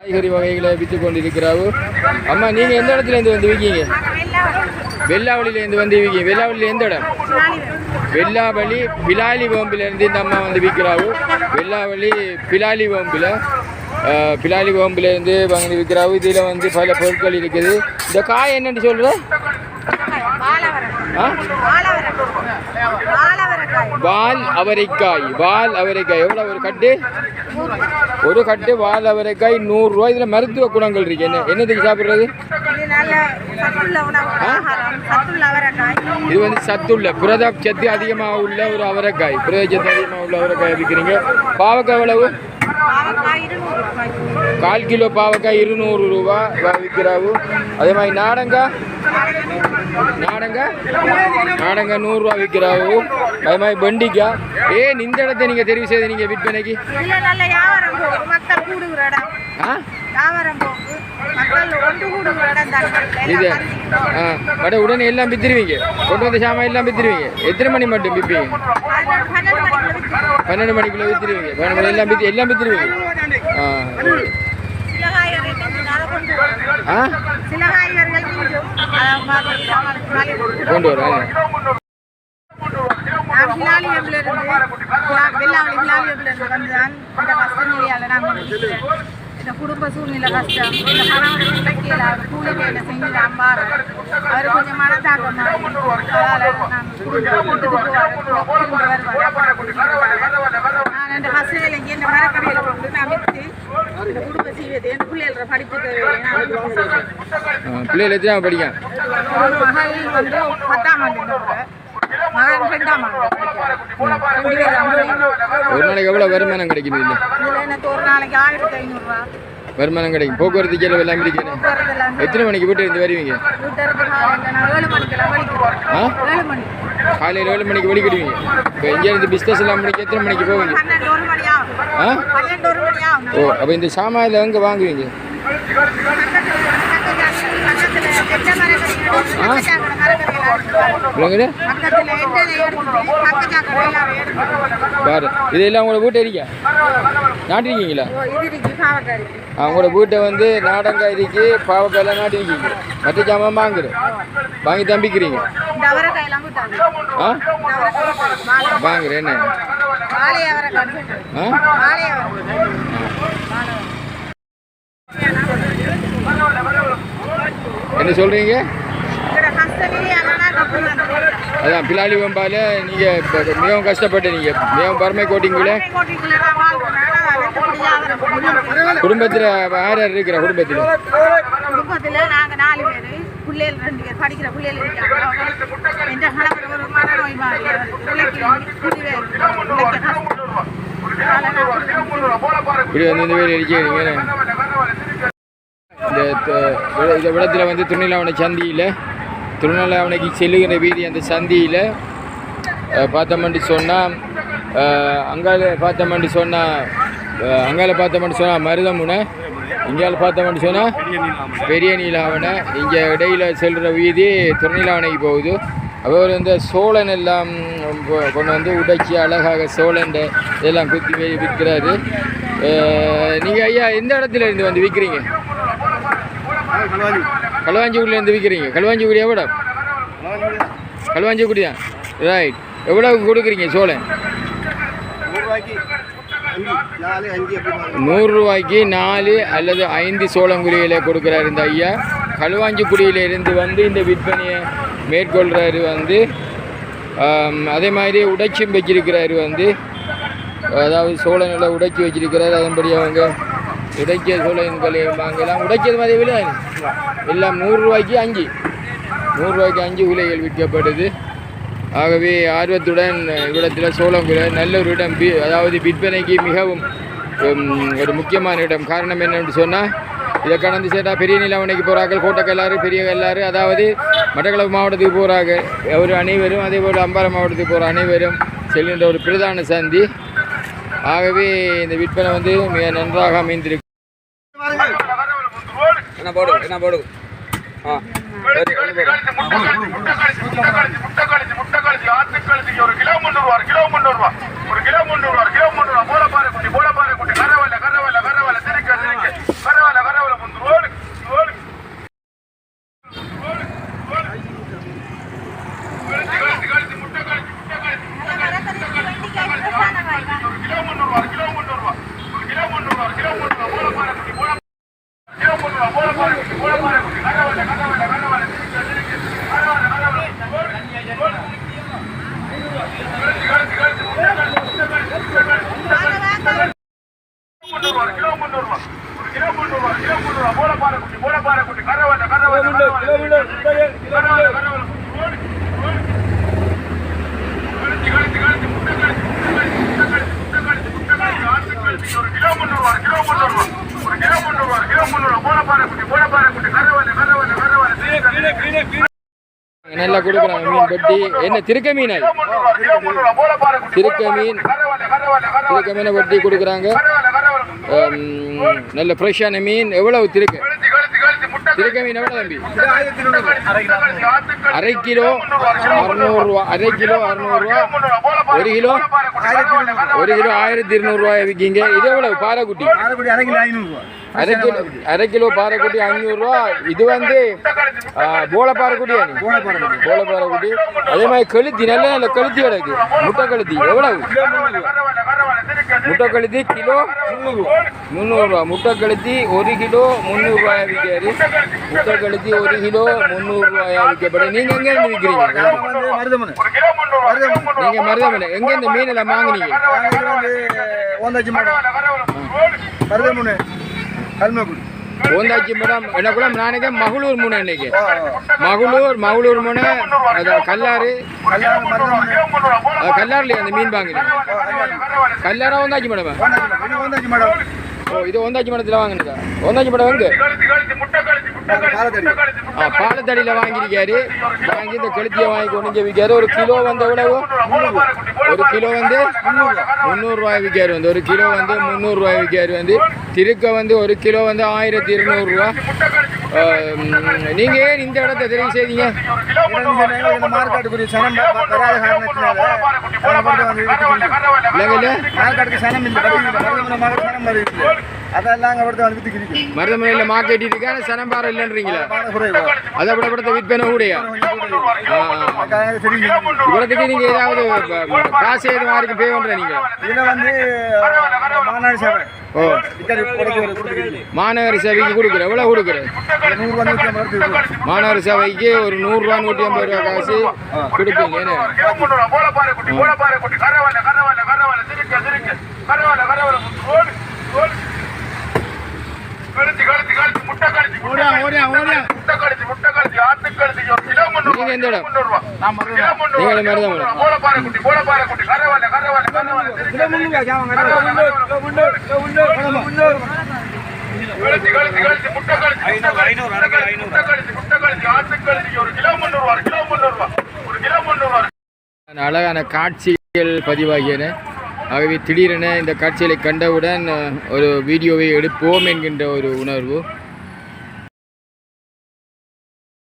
காய்கறி வகைகளை விற்று கொண்டிருக்கிறாவு. அம்மா நீங்க எந்த இடத்துல இருந்து வந்து விற்கீங்க? வெள்ளாவளியில இருந்து வந்து விற்கீங்க. வெள்ளாவளியில எந்த இடம்? வெள்ளாவளி பிலாலி வேம்பில இருந்து இந்த அம்மா வந்து விற்கிறாவு. வெள்ளாவளி பிலாலி ஓம்பில் பிலாலி ஓம்பிலேருந்து வாங்கி விற்கிறாவு. இதில் வந்து பல பொருட்கள் இருக்குது. இந்த காய் என்னென்னு சொல்ற வால் அவரைக்காய் வால் அவரைக்காய். எவ்வளோ ஒரு கட்டு? ஒரு கட்டு வால் அவரைக்காய் நூறுரூவா இதில் மருத்துவ குணங்கள் இருக்கு. என்ன என்னதுக்கு சாப்பிட்றது? இது வந்து சத்துள்ள புரத சத்து அதிகமாக உள்ள ஒரு அவரைக்காய். புரத சத்து அதிகமாக உள்ள அவரைக்காய் விற்கிறீங்க பாவக்காய் எவ்வளவு? கால் கிலோ பாவக்காய் இருநூறு ரூபா விற்கிறாவு அதே மாதிரி நாடங்காய்? நாடங்காய் நாடங்காய் நூறுரூவா விற்கிறாவு அதே மாதிரி வெண்டிக்காய் ஏன் இந்த இடத்த நீங்கள் தெரிவு செய்து நீங்கள் விற்பனைக்கு? ஆ? இது ஆ பட் உடனே எல்லாம் வித்துருவீங்க. கொண்டு வந்த சாமான் எல்லாம் வித்துருவீங்க. எத்தனை மணி மட்டும் விற்பீங்க பன்னெண்டு மணிக்குள்ள வித்துருவீங்க. பன்னெண்டு மணி எல்லாம் வித்து எல்லாம் வித்துருவீங்க? ஆ? ஆ கொண்டு வரேன் இந்த குடும்ப சூழ்நிலை கஷ்டம் இந்த கணவன் கிடைக்கல கூலி வேலை செஞ்சு அம்பாரு அவர் கொஞ்சம் மனத்தாக்கம் நான் போவார். நான் இந்த இந்த மரக்கடையில் கொண்டு நான் விற்று இந்த குடும்ப சீவத்தை என் பிள்ளைகள எத்தனை படிக்க? ஒரு நாளைக்கு எவ்வளோ வருமானம் கிடைக்குது இல்லை வருமானம் கிடைக்கும். போக்குவரத்து செலவு எல்லாம் இருக்கிறேன் எத்தனை மணிக்கு வீட்டு இருந்து வருவீங்க காலையில் ஏழு ஆ மணிக்கு வலிக்கிடுவீங்க இப்போ இங்கேருந்து பிஸ்னஸ் எல்லாம் முடிக்க எத்தனை மணிக்கு போவீங்க? ஆ ஓ அப்போ இந்த சாமானில் எங்கே வாங்குவீங்க? இல்லைங்கண்ணே பக்கத்தில் எட்டதை பாரு இதெல்லாம் உங்களோட வீட்டை இருக்கா நாட்டிருக்கீங்களா? அவங்களோட வீட்டை வந்து நாடங்காய் இருக்கு பாவக்காயெல்லாம் நாட்டிருக்கீங்க. மற்ற சாமான் வாங்குற வாங்கி தம்பிக்கிறீங்க. ஆ? வாங்குறேன் என்ன? ஆ? என்ன சொல்கிறீங்க அதான் பிலாலி வம்பால நீங்கள் மிகவும் கஷ்டப்பட்டு நீங்கள் மிகவும் வறுமை கோட்டிங்குள்ள குடும்பத்தில் யார் யார் இருக்கிற குடும்பத்தில்? குடும்பத்தில் நாங்கள் நாலு பேர் பிள்ளைகள் ரெண்டு பேர் படிக்கிற பிள்ளைகள் இருக்காங்க எந்த கணவர் ஒரு மனநோய் இப்படி வந்து இந்த வேலை அடிக்கிறீங்க இந்த விடத்தில் வந்து திருநெல்வேலி சந்தியில். திருநெல்வேலிக்கு செல்லுகிற வீதி அந்த சந்தியில் பார்த்தோம்னு சொன்னால் அங்கால பார்த்தோம்னு சொன்னால் அங்கால பார்த்தோம்னு சொன்னால் மருதமுனை இங்கால பார்த்தோம்னு சொன்னால் பெரிய நீலாவணை. இங்கே இடையில் செல்கிற வீதி திருநீலாவணைக்கு போகுது. அவர் இந்த சோழன் எல்லாம் கொண்டு வந்து உடைச்சி அழகாக சோழன் இதெல்லாம் குத்தி விற்கிறாரு. நீங்கள் ஐயா எந்த இடத்துல இருந்து வந்து விற்கிறீங்க களுவாஞ்சிக்குடியில இருந்து விற்கிறீங்க களுவாஞ்சிக்குடி எவ்வளோ? களுவாஞ்சிக்குடி தான் ரைட் எவ்வளோக்கு கொடுக்குறீங்க சோழன் நூறுரூவாய்க்கு நாலு அல்லது ஐந்து சோளங்குழிகளை கொடுக்குறாரு இந்த ஐயா. களுவாஞ்சிக்குடியில இருந்து வந்து இந்த விற்பனையை மேற்கொள்கிறாரு வந்து அதே மாதிரி உடைச்சும் வச்சிருக்கிறாரு வந்து அதாவது சோழனில் உடைச்சி வச்சிருக்கிறாரு. அதன்படி அவங்க உடைக்க சோழன்களை வாங்கலாம். உடைக்கிறது மாதிரி விலை எல்லாம் நூறுரூவாய்க்கு அஞ்சு. நூறுரூவாய்க்கு அஞ்சு உலைகள் விற்கப்படுது. ஆகவே ஆர்வத்துடன் இவ்விடத்தில் சோளங்குல நல்ல ஒரு இடம். பி அதாவது விற்பனைக்கு மிகவும் ஒரு முக்கியமான இடம். காரணம் என்னென்னு சொன்னால் இதை கடந்து சேர்த்தா பெரிய நிலவணைக்கு போகிறார்கள் கோட்டக்கல்லாறு பெரிய கல்லாறு அதாவது மட்டக்களப்பு மாவட்டத்துக்கு போகிறாங்க ஒரு அனைவரும் அதே போல் அம்பாறை மாவட்டத்துக்கு போகிற அனைவரும் செல்கின்ற ஒரு பிரதான சந்தி. ஆகவே இந்த விற்பனை வந்து மிக நன்றாக அமைந்திருக்கு என்ன போடு என்ன போடு ஆ சரி கொண்டு போடு. முட்டை ஆட்டுக்கழிச்சு ஒரு கிலோ முந்நூறு ரூபா கிலோ முந்நூறு ரூபா ஒரு கிலோ முந்நூறு ரூபா கிலோ முந்நூறு ரூபா போல பாரு குட்டி போல பாரு குட்டி கரவல்ல கரவல்ல கரவல்ல சிரிக்க சிரிக்க கரவல்ல முந்நூறுவா போலப்பாறை குட்டி போலப்பாறை குட்டி கரவலை கரவலை கரவலை திருக்க திருக்க கரவலை கரவலை கழுத்து கழுத்து கழுத்து முட்டை கழுத்து முட்டை கழுத்து முட்டை கழுத்து முந்நூறுவா கிலோ முந்நூறுவா ஒரு கிலோ முந்நூறுவா கிலோ முந்நூறுவா போலப்பாறை குட்டி போலப்பாறை குட்டி கரவலை கரவலை கரவலை கரவலை கரவலை ஓடி ஓடி கழுத்து கழுத்து கழுத்து முட்டை கழுத்து முட்டை கழுத்து முட்டை கழுத்து முட்டை கழுத்து ஆட்டு கழுத்து ஒரு கிலோ முந்நூறுவா கிலோ முந்நூறுவா ஒரு கிலோ முந்நூறுவா கிலோ முந்நூறுவா போலப்பாறை குட்டி போலப்பாறை குட்டி கரவலை கரவலை கரவலை நல்லா கொடுக்குறாங்க மீன் வெட்டி என்ன திருக்க மீன் அது? திருக்க மீன். திருக்க மீனை வெட்டி கொடுக்குறாங்க. நல்ல ஃப்ரெஷ்ஷான மீன். எவ்வளவு திருக்கு? திருக்க மீன் எவ்வளோ தம்பி? அரை கிலோ அறுநூறுவா அரை கிலோ அறுநூறுவா. ஒரு கிலோ? ஒரு கிலோ ஆயிரத்தி இருநூறுவாய் விற்கிங்க? இது எவ்வளவு? பாறைக்குட்டி அரை கிலோ ஐநூறுரூவா அரை கிலோ அரை கிலோ பாறைக்குட்டி அஞ்சூறுரூவா இது வந்து போல பாறைக்குட்டியா நீ? போல பாறைக்குட்டி அதே மாதிரி கழுத்தி நல்ல நல்ல கழுத்தி கிடக்கு. முட்டை கழுத்தி எவ்வளவு? முட்டை கழுத்தி கிலோ முந்நூறுரூவா முட்டை கழுத்தி ஒரு கிலோ முந்நூறுரூவாயா விற்காரு முட்டை கழுத்தி ஒரு கிலோ முந்நூறுரூவாயா விற்கப்படும் நீங்கள் எங்கேருந்து விற்கிறீங்க? மருதமனை நீங்கள் மருதமலை. எங்கே இந்த மீனெல்லாம் வாங்குனீங்க? மருதமுனை. கல்மக்குடி ஓந்தாச்சி மேடம் எனக்குள்ள நாளைக்கு மகளூர் முனை இன்னைக்கு. மகளூர் மகளூர் முனை அது கல்லாறு. கல்லாறுலையே அந்த மீன் வாங்குறீங்க கல்லாரா ஓந்தாச்சி மாடம். ஓ இது ஓந்தாச்சி மடத்தில் வாங்கினது? ஓந்தாச்சி மடம் வந்து? பாலத்தடியில் வாங்கியிருக்காரு. வாங்கி இந்த கெளுத்தியை வாங்கி கொண்டு விற்காரு ஒரு கிலோ வந்து எவ்வளவு ஒரு கிலோ வந்து முந்நூறுரூவாய் விற்காரு வந்து. ஒரு கிலோ வந்து முந்நூறுரூவாய் விற்காரு வந்து. திருக்க வந்து ஒரு கிலோ வந்து ஆயிரத்தி இருநூறுவா நீங்கள் ஏன் இந்த இடத்த தெரிவு செய்தீங்க? இந்த மார்க்காட்டுக்குரிய சனம் வராத காரணத்தினால இல்லைங்கல்ல மார்க்காட்டுக்கு சனம் இல்லை சனம் வருது அதெல்லாம் அங்கே வந்து வந்து வித்துக்கிட்டு மருதமலையில் மார்க்கெட் இருக்கான சனம்பாறை இல்லைன்றீங்களா? அதை விட படத்தை விற்பனை கூடயா? இவ்வளோத்துக்கு நீங்கள் ஏதாவது காசு எதுவும் யாருக்கும் பே பண்ணுற நீங்கள் இதில் வந்து மாநாடு சேவை ஓ. மாநகர சேவைக்கு கொடுக்குற எவ்வளோ கொடுக்குற நூறு வந்து நூற்றி ஐம்பது ரூபா கொடுத்து மாநகர சேவைக்கு ஒரு நூறுரூவா நூற்றி ஐம்பது ரூபா காசு கொடுப்பீங்க. என்ன? அழகான காட்சிகள் பதிவாகியன. ஆகவே திடீரென இந்த காட்சிகளை கண்டவுடன் ஒரு வீடியோவை எடுப்போம் என்கின்ற ஒரு உணர்வு.